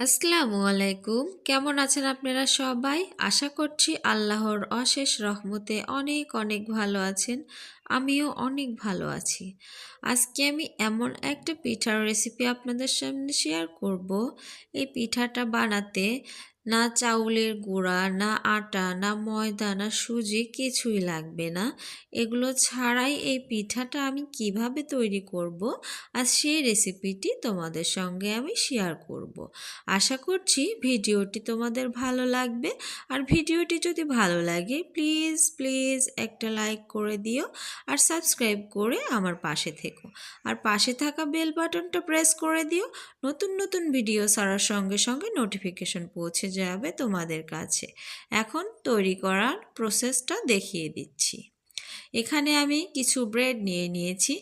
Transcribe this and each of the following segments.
আসসালামু আলাইকুম। কেমন আছেন আপনারা সবাই? আশা করছি আল্লাহর অশেষ রহমতে অনেক অনেক ভালো আছেন। আমিও অনেক ভালো আছি। আজকে আমি এমন একটা পিঠার রেসিপি আপনাদের সামনে শেয়ার করব। এই পিঠাটা বানাতে না চাউলের গুঁড়া, না আটা, না ময়দা, না সুজি কিছুই লাগবে না। এগুলো ছাড়াই এই পিঠাটা আমি কীভাবে তৈরি করব আর সেই রেসিপিটি তোমাদের সঙ্গে আমি শেয়ার করব। আশা করছি ভিডিওটি তোমাদের ভালো লাগবে। আর ভিডিওটি যদি ভালো লাগে, প্লিজ প্লিজ একটা লাইক করে দিও আর সাবস্ক্রাইব করে আমার পাশে থেকো। আর পাশে থাকা বেল বাটনটা প্রেস করে দিও। নতুন নতুন ভিডিও সারার সঙ্গে সঙ্গে নোটিফিকেশন পৌঁছে যাবে তোমাদের কাছে। এখন তৈরি করার প্রসেসটা দেখিয়ে দিচ্ছি। এখানে আমি কিছু ব্রেড নিয়ে নিয়েছি।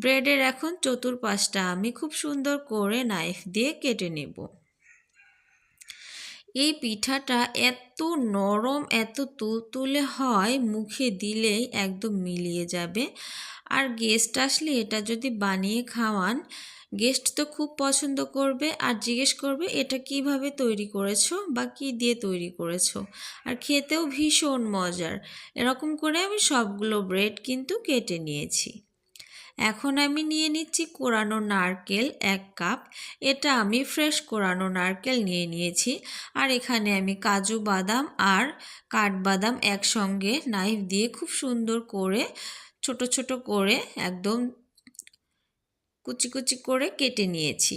ব্রেডের এখন চতুর্পাশটা আমি খুব সুন্দর করে নাইফ দিয়ে কেটে নেব। এই পিঠাটা এত নরম, এত তুলতুলে হয়, মুখে দিলেই একদম মিলিয়ে যাবে। আর গেস্ট আসলে এটা যদি বানিয়ে খাওয়ান গেস্ট তো খুব পছন্দ করবে আর জিজ্ঞেস করবে, এটা কীভাবে তৈরি করেছ বা কি দিয়ে তৈরি করেছ? আর খেতেও ভীষণ মজার। এরকম করে আমি সবগুলো ব্রেড কিন্তু কেটে নিয়েছি। এখন আমি নিয়ে নিচ্ছি কোরানো নারকেল এক কাপ। এটা আমি ফ্রেশ কোরানো নারকেল নিয়ে নিয়েছি। আর এখানে আমি কাজু বাদাম আর কাঠবাদাম একসঙ্গে নাইফ দিয়ে খুব সুন্দর করে, ছোট ছোট করে একদম কুচি কুচি করে কেটে নিয়েছি।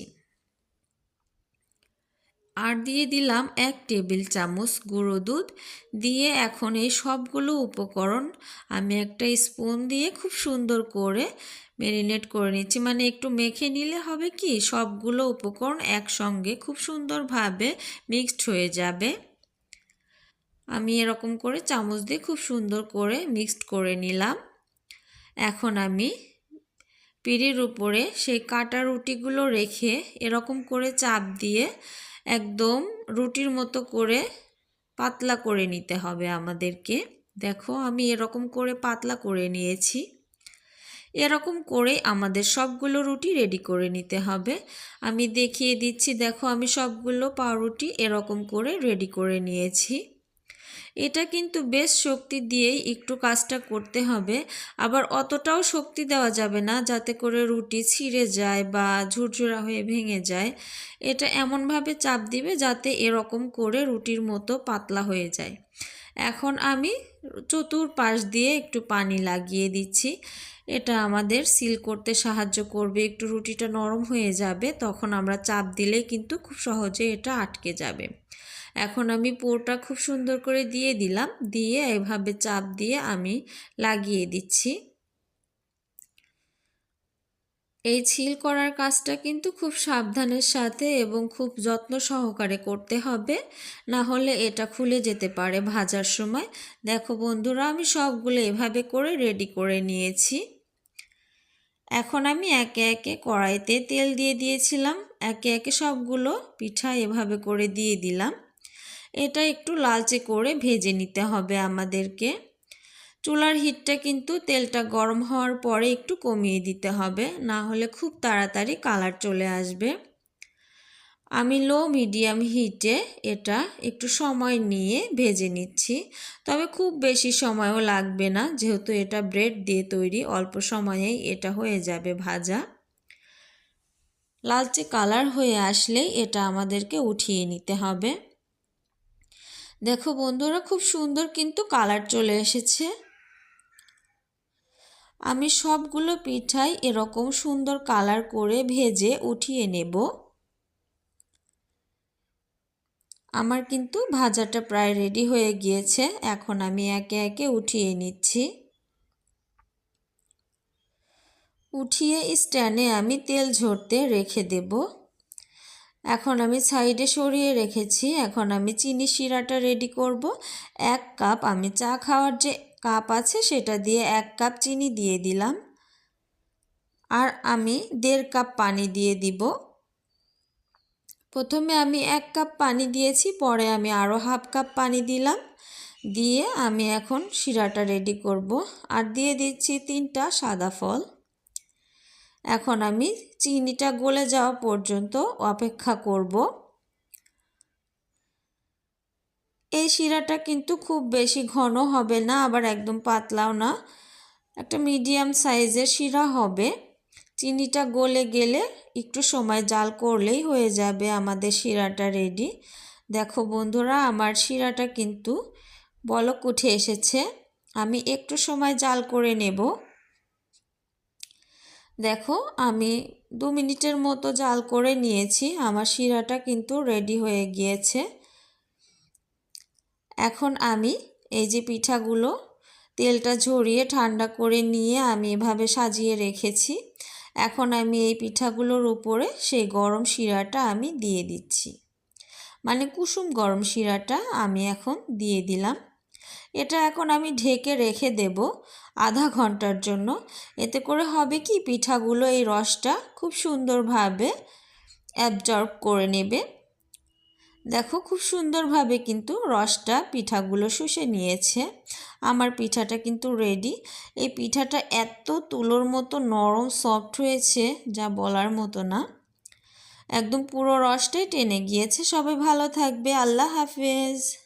আর দিয়ে দিলাম এক টেবিল চামচ গুঁড়ো দুধ। দিয়ে এখন এই সবগুলো উপকরণ আমি একটা স্পুন দিয়ে খুব সুন্দর করে ম্যারিনেট করে নিচ্ছি। মানে একটু মেখে নিলে হবে কি, সবগুলো উপকরণ একসঙ্গে খুব সুন্দরভাবে মিক্সড হয়ে যাবে। আমি এরকম করে চামচ দিয়ে খুব সুন্দর করে মিক্সড করে নিলাম। এখন আমি পিড়ির উপরে সেই কাটা রুটিগুলো রেখে এরকম করে চাপ দিয়ে একদম রুটির মতো করে পাতলা করে নিতে হবে আমাদেরকে। দেখো, আমি এরকম করে পাতলা করে নিয়েছি। এরকম করে আমাদের সবগুলো রুটি রেডি করে নিতে হবে। আমি দেখিয়ে দিচ্ছি, দেখো, আমি সবগুলো পাউরুটি এরকম করে রেডি করে নিয়েছি। এটা কিন্তু বেশ শক্তি দিয়েই একটু কাজটা করতে হবে। আবার অতটাও শক্তি দেওয়া যাবে না যাতে করে রুটি ছিঁড়ে যায় বা ঝুরঝুরা হয়ে ভেঙে যায়। এটা এমনভাবে চাপ দিবে যাতে এরকম করে রুটির মতো পাতলা হয়ে যায়। এখন আমি চতুর পাশ দিয়ে একটু পানি লাগিয়ে দিচ্ছি। এটা আমাদের সিল করতে সাহায্য করবে। একটু রুটিটা নরম হয়ে যাবে, তখন আমরা চাপ দিলেই কিন্তু খুব সহজে এটা আটকে যাবে। এখন আমি পোরটা খুব সুন্দর করে দিয়ে দিলাম। দিয়ে এভাবে চাপ দিয়ে আমি লাগিয়ে দিচ্ছি। এই ছিল করার কাজটা কিন্তু খুব সাবধানের সাথে এবং খুব যত্ন সহকারে করতে হবে। না হলে এটা খুলে যেতে পারে ভাজার সময়। দেখো বন্ধুরা, আমি সবগুলো এভাবে করে রেডি করে নিয়েছি। এখন আমি একে একে কড়াইতে তেল দিয়ে দিয়েছিলাম। একে একে সবগুলো পিঠা এভাবে করে দিয়ে দিলাম। এটা একটু লালচে করে ভেজে নিতে হবে আমাদেরকে। চুলার হিটটা কিন্তু তেলটা গরম হওয়ার পরে একটু কমিয়ে দিতে হবে, না হলে খুব তাড়াতাড়ি কালার চলে আসবে। আমি লো মিডিয়াম হিটে এটা একটু সময় নিয়ে ভেজে নিচ্ছি, তবে খুব বেশি সময়ও লাগবে না, যেহেতু এটা ব্রেড দিয়ে তৈরি, অল্প সময়েই এটা হয়ে যাবে ভাজা। লালচে কালার হয়ে আসলেই এটা আমাদেরকে উঠিয়ে নিতে হবে। দেখো বন্ধুরা, খুব সুন্দর কিন্তু কালার চলে এসেছে। আমি সবগুলো পিঠাই এরকম সুন্দর কালার করে ভেজে উঠিয়ে নেব। আমার কিন্তু ভাজাটা প্রায় রেডি হয়ে গিয়েছে, এখন আমি একে একে উঠিয়ে নিচ্ছি। উঠিয়ে স্ট্যান্ডে আমি তেল ঝরতে রেখে দেব। এখন আমি সাইডে সরিয়ে রেখেছি। এখন আমি চিনি শিরাটা রেডি করব। এক কাপ আমি চা খাওয়ার যে কাপ আছে সেটা দিয়ে এক কাপ চিনি দিয়ে দিলাম। আর আমি দেড় কাপ পানি দিয়ে দিব। প্রথমে আমি এক কাপ পানি দিয়েছি, পরে আমি আরও হাফ কাপ পানি দিলাম। দিয়ে আমি এখন শিরাটা রেডি করব। আর দিয়ে দিচ্ছি তিনটা সাদা ফল। এখন আমি চিনিটা গলে যাওয়া পর্যন্ত অপেক্ষা করব। এই শিরাটা কিন্তু খুব বেশি ঘন হবে না, আবার একদম পাতলাও না। একটা মিডিয়াম সাইজের শিরা হবে। চিনিটা গলে গেলে একটু সময় জাল করলেই হয়ে যাবে আমাদের শিরাটা রেডি দেখো বন্ধুরা, আমার শিরাটা কিন্তু বলক উঠে এসেছে। আমি একটু সময় জাল করে নেব। দেখো, আমি দু মিনিটের মতো জাল করে নিয়েছি। আমার শিরাটা কিন্তু রেডি হয়ে গিয়েছে। এখন আমি এই যে পিঠাগুলো, তেলটা ঝরিয়ে ঠান্ডা করে নিয়ে আমি এভাবে সাজিয়ে রেখেছি। এখন আমি এই পিঠাগুলোর উপরে সেই গরম শিরাটা আমি দিয়ে দিচ্ছি। মানে কুসুম গরম শিরাটা আমি এখন দিয়ে দিলাম। এটা এখন আমি ঢেকে রেখে দেব আধা ঘণ্টার জন্য। এতে করে হবে কি, পিঠাগুলো এই রসটা খুব সুন্দরভাবে অ্যাবজর্ব করে নেবে। দেখো খুব সুন্দরভাবে কিন্তু রসটা, পিঠাগুলো শুষে নিয়েছে। আমার পিঠাটা কিন্তু রেডি এই পিঠাটা এত তুলোর মতো নরম সফট হয়েছে, যা বলার মতো না। একদম পুরো রসটাই টেনে গিয়েছে। সবাই ভালো থাকবে। আল্লাহ হাফেজ।